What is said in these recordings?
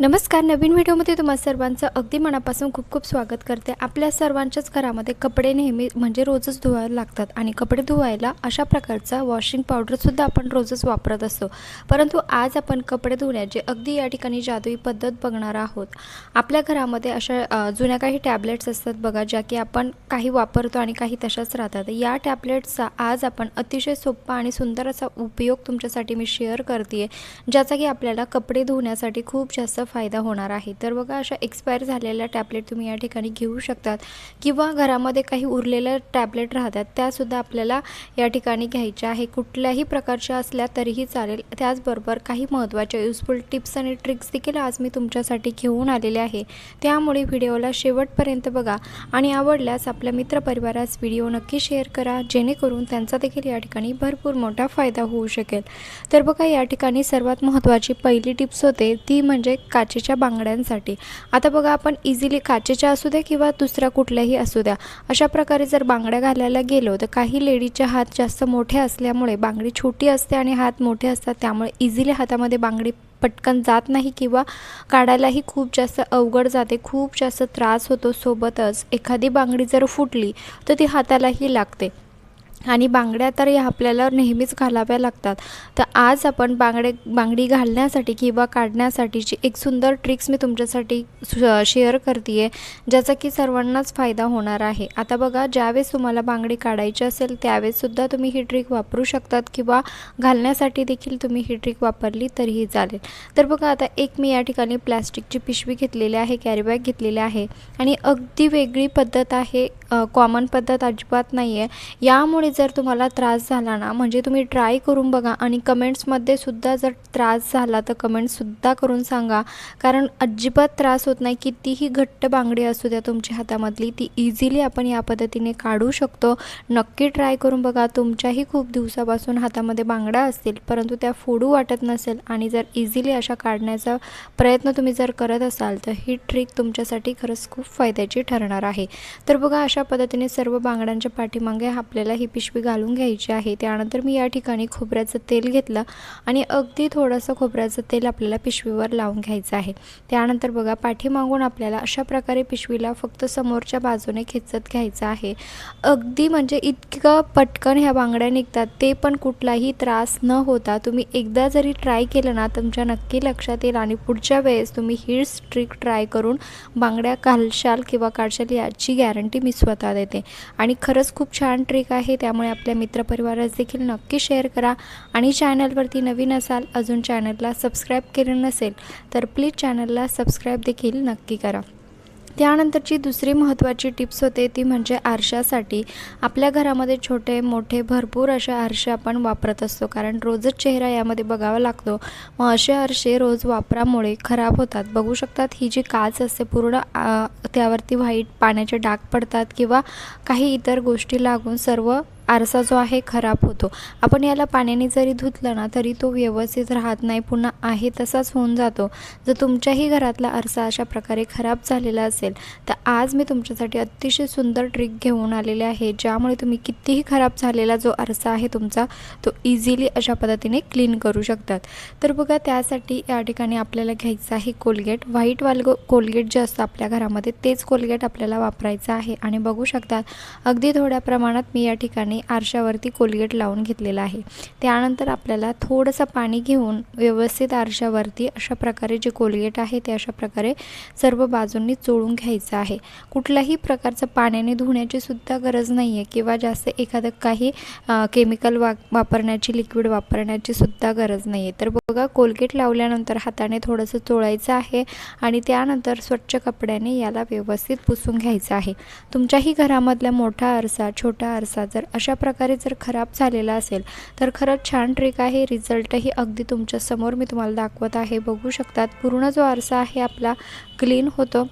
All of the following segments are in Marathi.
नमस्कार नवीन व्हिडिओमध्ये तुम्हा सर्वांचं अगदी मनापासून खूप खूप स्वागत करते. आपल्या सर्वांच्याच घरामध्ये कपडे नेहमी म्हणजे रोजच धुवायला लागतात आणि कपडे धुवायला अशा प्रकारचा वॉशिंग पावडरसुद्धा आपण रोजच वापरत असतो. परंतु आज आपण कपडे धुण्याची अगदी या ठिकाणी जादुई पद्धत बघणार आहोत. आपल्या घरामध्ये अशा जुन्या काही टॅबलेट्स असतात बघा ज्या की आपण काही वापरतो आणि काही तशाच राहतात. या टॅबलेट्सचा आज आपण अतिशय सोपा आणि सुंदर असा उपयोग तुमच्यासाठी मी शेअर करते ज्याचा की आपल्याला कपडे धुण्यासाठी खूप जास्त फायदा होणार आहे. तर बघा अशा एक्सपायर झालेल्या टॅबलेट तुम्ही या ठिकाणी घेऊ शकतात. किंवा घरामध्ये काही उरलेल्या टॅबलेट राहतात त्यासुद्धा आपल्याला या ठिकाणी घ्यायच्या आहे. कुठल्याही प्रकारच्या असल्या तरीही चालेल. त्याचबरोबर काही महत्त्वाच्या युजफुल टिप्स आणि ट्रिक्स देखील आज मी तुमच्यासाठी घेऊन आलेले आहे. त्यामुळे व्हिडिओला शेवटपर्यंत बघा आणि आवडल्यास आपल्या मित्रपरिवारास व्हिडिओ नक्की शेअर करा जेणेकरून त्यांचा देखील या ठिकाणी भरपूर मोठा फायदा होऊ शकेल. तर बघा या ठिकाणी सर्वात महत्त्वाची पहिली टिप्स होते ती म्हणजे का काचेच्या बांगड्यांसाठी. आता बघा आपण इझिली काचेच्या असू द्या किंवा दुसऱ्या कुठल्याही असू द्या अशा प्रकारे जर बांगड्या घालायला गेलो तर काही लेडीचे हात जास्त मोठे असल्यामुळे बांगडी छोटी असते आणि हात मोठे असतात त्यामुळे इझिली हातामध्ये बांगडी पटकन जात नाही किंवा काढायलाही खूप जास्त अवघड जाते खूप जास्त त्रास होतो सोबतच. एखादी बांगडी जर फुटली तर ती हातालाही लागते. आणि बांगड्या तर या आपल्याला नेहमीच घालाव्या लागतात. तर आज आपण बांगडे बांगडी घालण्यासाठी किंवा काढण्यासाठीची एक सुंदर ट्रिक्स मी तुमच्यासाठी शेअर करते आहे ज्याचा की सर्वांनाच फायदा होणार आहे. आता बघा ज्यावेळेस तुम्हाला बांगडी काढायची असेल त्यावेळेससुद्धा तुम्ही ही ट्रिक वापरू शकतात किंवा घालण्यासाठी देखील तुम्ही ही ट्रिक वापरली तरीही चालेल. तर बघा आता एक मी या ठिकाणी प्लॅस्टिकची पिशवी घेतलेली आहे कॅरीबॅग घेतलेली आहे. आणि अगदी वेगळी पद्धत आहे कॉमन पद्धत अजिबात नाही आहे यामुळे जर तुम्हाला त्रास झाला ना म्हणजे तुम्ही ट्राय करून बघा आणि कमेंट्समध्ये सुद्धा जर त्रास झाला तर कमेंट्ससुद्धा करून सांगा. कारण अजिबात त्रास होत नाही कितीही घट्ट बांगडी असू द्या तुमच्या हातामधली ती इझिली आपण या पद्धतीने काढू शकतो. नक्की ट्राय करून बघा तुमच्याही खूप दिवसापासून हातामध्ये बांगड्या असतील परंतु त्या फोडू वाटत नसेल आणि जर इझिली अशा काढण्याचा प्रयत्न तुम्ही जर करत असाल तर ही ट्रिक तुमच्यासाठी खरंच खूप फायद्याची ठरणार आहे. तर बघा अशा पद्धतीने सर्व बांगड्यांच्या पाठीमागे आपल्याला ही पिशवी घालून घ्यायची आहे. त्यानंतर मी या ठिकाणी खोबऱ्याचं तेल घेतलं आणि अगदी थोडंसं खोबऱ्याचं तेल आपल्याला पिशवीवर लावून घ्यायचं आहे. त्यानंतर बघा पाठीमागून आपल्याला अशा प्रकारे पिशवीला फक्त समोरच्या बाजूने खेचत घ्यायचं आहे. अगदी म्हणजे इतकं पटकन ह्या बांगड्या निघतात ते पण कुठलाही त्रास न होता तुम्ही एकदा जरी ट्राय केलं ना तुमच्या नक्की लक्षात येईल आणि पुढच्या वेळेस तुम्ही हीच ट्रिक ट्राय करून बांगड्या घालशाल किंवा काढशाल याची गॅरंटी मी स्वतः देते. आणि खरंच खूप छान ट्रिक आहे त्या त्यामुळे आपल्या मित्रपरिवारास देखील नक्की शेअर करा आणि चॅनलवरती नवीन असाल अजून चॅनलला सबस्क्राईब केलं नसेल तर प्लीज चॅनलला सबस्क्राईब देखील नक्की करा. त्यानंतरची दुसरी महत्त्वाची टिप्स होते ती म्हणजे आरशासाठी. आपल्या घरामध्ये छोटे मोठे भरपूर असे आरसे आपण वापरत असतो कारण रोजच चेहरा यामध्ये बघावा लागतो. मग असे आरसे रोज वापरामुळे खराब होतात. बघू शकतात ही जी काच असते पूर्ण त्यावरती व्हाईट पाण्याचे डाग पडतात किंवा काही इतर गोष्टी लागून सर्व आरसा जो आहे खराब होतो. आपण याला पाण्याने जरी धुतलं ना तरी तो व्यवस्थित राहत नाही पुन्हा आहे तसाच होऊन जातो. जर तुमच्याही घरातला आरसा अशा प्रकारे खराब झालेला असेल तर आज मी तुमच्यासाठी अतिशय सुंदर ट्रिक घेऊन आलेले आहे ज्यामुळे तुम्ही कितीही खराब झालेला जो आरसा आहे तुमचा तो इझिली अशा पद्धतीने क्लीन करू शकतात. तर बघा त्यासाठी या ठिकाणी आपल्याला घ्यायचं आहे कोलगेट. व्हाईटवाल कोलगेट जे असतं आपल्या घरामध्ये तेच कोलगेट आपल्याला वापरायचं आहे. आणि बघू शकतात अगदी थोड्या प्रमाणात मी या ठिकाणी आरशावरती कोलगेट लावून घेतलेला आहे. त्यानंतर आपल्याला थोडंसं पाणी घेऊन व्यवस्थित आरशावरती अशा प्रकारे जे कोलगेट आहे ते अशा प्रकारे सर्व बाजूंनी चोळून घ्यायचं आहे. कुठल्याही प्रकारचं पाण्याने धुण्याची सुद्धा गरज नाही आहे किंवा जास्त एखादं काही केमिकल वा वापरण्याची लिक्विड वापरण्याची सुद्धा गरज नाही आहे तर बघा कोलगेट लावल्यानंतर हाताने थोडंसं चोळायचं आहे आणि त्यानंतर स्वच्छ कपड्याने याला व्यवस्थित पुसून घ्यायचं आहे. तुमच्याही घरामधला मोठा आरसा छोटा आरसा जर अशा अशा प्रकारे जर खराब झालेला असेल तर खरंच छान ट्रिक आहे. रिझल्टही अगदी तुमच्यासमोर मी तुम्हाला दाखवत आहे. बघू शकतात पूर्ण जो आरसा आहे आपला क्लीन होतो.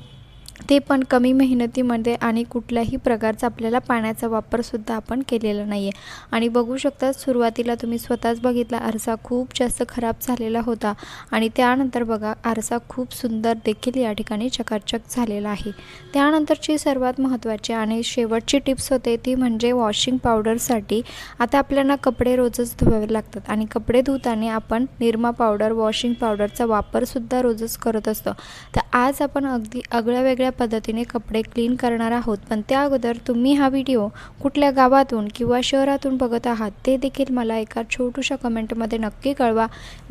ते पण कमी मेहनतीमध्ये आणि कुठल्याही प्रकारचा आपल्याला पाण्याचा वापरसुद्धा आपण केलेला नाही आहे आणि बघू शकता सुरुवातीला तुम्ही स्वतःच बघितला आरसा खूप जास्त खराब झालेला होता. आणि त्यानंतर बघा आरसा खूप सुंदर देखील या ठिकाणी चकाचक झालेला आहे. त्यानंतरची सर्वात महत्त्वाची आणि शेवटची टिप्स होते ती म्हणजे वॉशिंग पावडरसाठी आता आपल्याला कपडे रोजच धुवावे लागतात. आणि कपडे धुताना आपण निरमा पावडर वॉशिंग पावडरचा वापरसुद्धा रोजच करत असतो. तर आज आपण अगदी आगळ्या वेगळ्या पद्धतीने कपडे क्लीन करणार आहोत. पण त्या अगोदर तुम्ही हा व्हिडिओ कुठल्या गावातून किंवा शहरातून बघत आहात ते देखील मला एका छोटूशा कमेंटमध्ये नक्की कळवा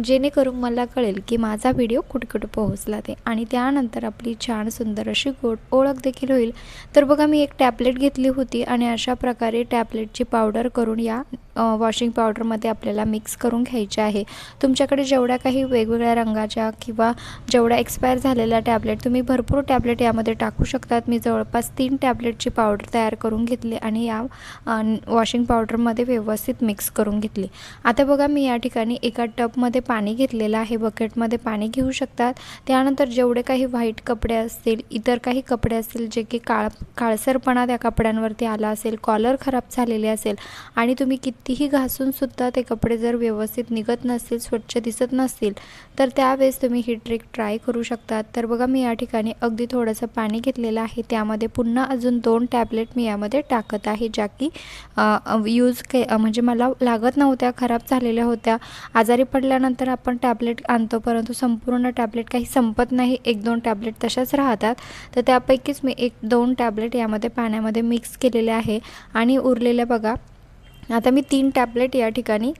जेणेकरून मला कळेल की माझा व्हिडिओ कुठे पोहोचला ते आणि त्यानंतर आपली छान सुंदर अशी गोड ओळख देखील होईल. तर बघा मी एक टॅबलेट घेतली होती आणि अशा प्रकारे टॅबलेटची पावडर करून या वॉशिंग पावडरमध्ये आपल्याला मिक्स करून घ्यायचे आहे. तुमच्याकडे जेवढ्या काही वेगवेगळ्या रंगाच्या किंवा जेवढ्या एक्सपायर झालेल्या टॅबलेट तुम्ही भरपूर टॅबलेट यामध्ये टाकू शकतात. मी जवळपास तीन टॅबलेटची पावडर तयार करून घेतली आणि या वॉशिंग पावडरमध्ये व्यवस्थित मिक्स करून घेतली. आता बघा मी या ठिकाणी एका टबमध्ये पाणी घेतलेलं आहे. बकेटमध्ये पाणी घेऊ शकतात. त्यानंतर जेवढे काही व्हाईट कपडे असतील इतर काही कपडे असतील जे की काळ काळसरपणा त्या कपड्यांवरती आला असेल कॉलर खराब झालेले असेल आणि तुम्ही तीही घासूनसुद्धा ते कपडे जर व्यवस्थित निघत नसतील स्वच्छ दिसत नसतील तर त्यावेळेस तुम्ही ही ट्रिक ट्राय करू शकतात. तर बघा मी या ठिकाणी अगदी थोडंसं पाणी घेतलेलं आहे. त्यामध्ये पुन्हा अजून दोन टॅबलेट मी यामध्ये टाकत आहे ज्या की यूज के म्हणजे मला लागत नव्हत्या खराब झालेल्या होत्या. आजारी पडल्यानंतर आपण टॅबलेट आणतो परंतु संपूर्ण टॅबलेट काही संपत नाही. एक दोन टॅबलेट तशाच राहतात. तर त्यापैकीच मी एक दोन टॅबलेट यामध्ये पाण्यामध्ये मिक्स केलेले आहे. आणि उरलेल्या बघा आता मी तीन टॅबलेट या ठिकाणी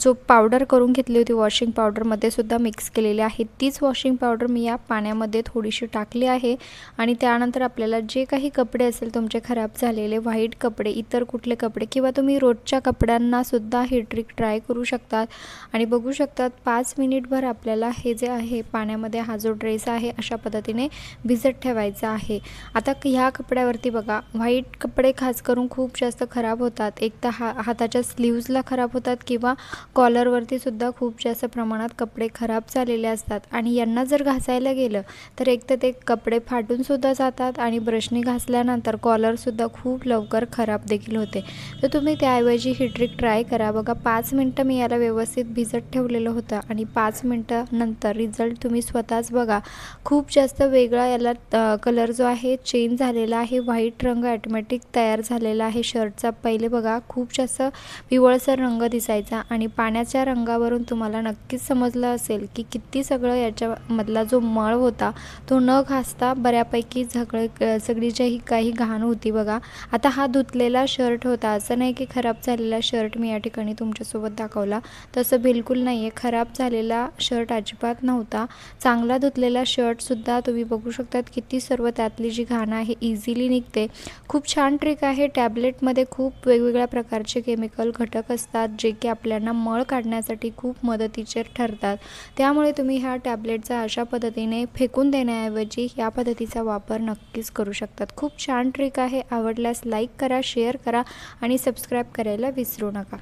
जो पावडर करून घेतली होती वॉशिंग पावडरमध्ये सुद्धा मिक्स केलेली आहे. तीच वॉशिंग पावडर मी या पाण्यामध्ये थोडीशी टाकली आहे. आणि त्यानंतर आपल्याला जे काही कपडे असेल तुमचे खराब झालेले व्हाईट कपडे इतर कुठले कपडे किंवा तुम्ही रोजच्या कपड्यांनासुद्धा ही ट्रिक ट्राय करू शकतात आणि बघू शकतात पाच मिनिटभर आपल्याला हे जे आहे पाण्यामध्ये हा जो ड्रेस आहे अशा पद्धतीने भिजत ठेवायचा आहे. आता ह्या कपड्यावरती बघा व्हाईट कपडे खास करून खूप जास्त खराब होतात. एक तर हा हाताच्या स्लीव्जला खराब होतात की किंवा कॉलरवरती सुद्धा खूप जास्त प्रमाणात कपडे खराब झालेले असतात. आणि यांना जर घासायला गेलं तर एक तर ते कपडे फाटूनसुद्धा जातात आणि ब्रशने घासल्यानंतर कॉलरसुद्धा खूप लवकर खराब देखील होते. तर तुम्ही त्याऐवजी ही ट्रिक ट्राय करा. बघा पाच मिनटं मी याला व्यवस्थित भिजत ठेवलेलं होतं आणि पाच मिनटं नंतर रिझल्ट तुम्ही स्वतःच बघा. खूप जास्त वेगळा याला कलर जो आहे चेंज झालेला आहे. व्हाईट रंग ॲटोमॅटिक तयार झालेला आहे. शर्टचा पहिले बघा खूप जास्त पिवळसर रंग दिसायचा. आणि पाण्याच्या रंगावरून तुम्हाला नक्कीच समजलं असेल की किती सगळं याच्यामधला जो मळ होता तो न घासता बऱ्यापैकी झगळे सगळी काही घाण होती बघा. आता हा धुतलेला शर्ट होता. असं नाही की खराब झालेला शर्ट मी या ठिकाणी तुमच्यासोबत दाखवला. तसं बिलकुल नाही आहे खराब झालेला शर्ट अजिबात नव्हता. चांगला धुतलेला शर्टसुद्धा तुम्ही बघू शकतात किती सर्व त्यातली जी घाण आहे इझिली निघते. खूप छान ट्रिक आहे. टॅबलेटमध्ये खूप वेगवेगळ्या प्रकारचे केमिकल घटक असतात जे की आपल्याला मळ काढण्यासाठी खूप मदतीचे ठरतात. त्यामुळे तुम्ही ह्या टॅबलेटचा अशा पद्धतीने फेकून देण्याऐवजी या पद्धतीचा वापर नक्कीच करू शकतात. खूप छान ट्रिक आहे. आवडल्यास लाईक करा शेअर करा आणि सबस्क्राईब करायला विसरू नका.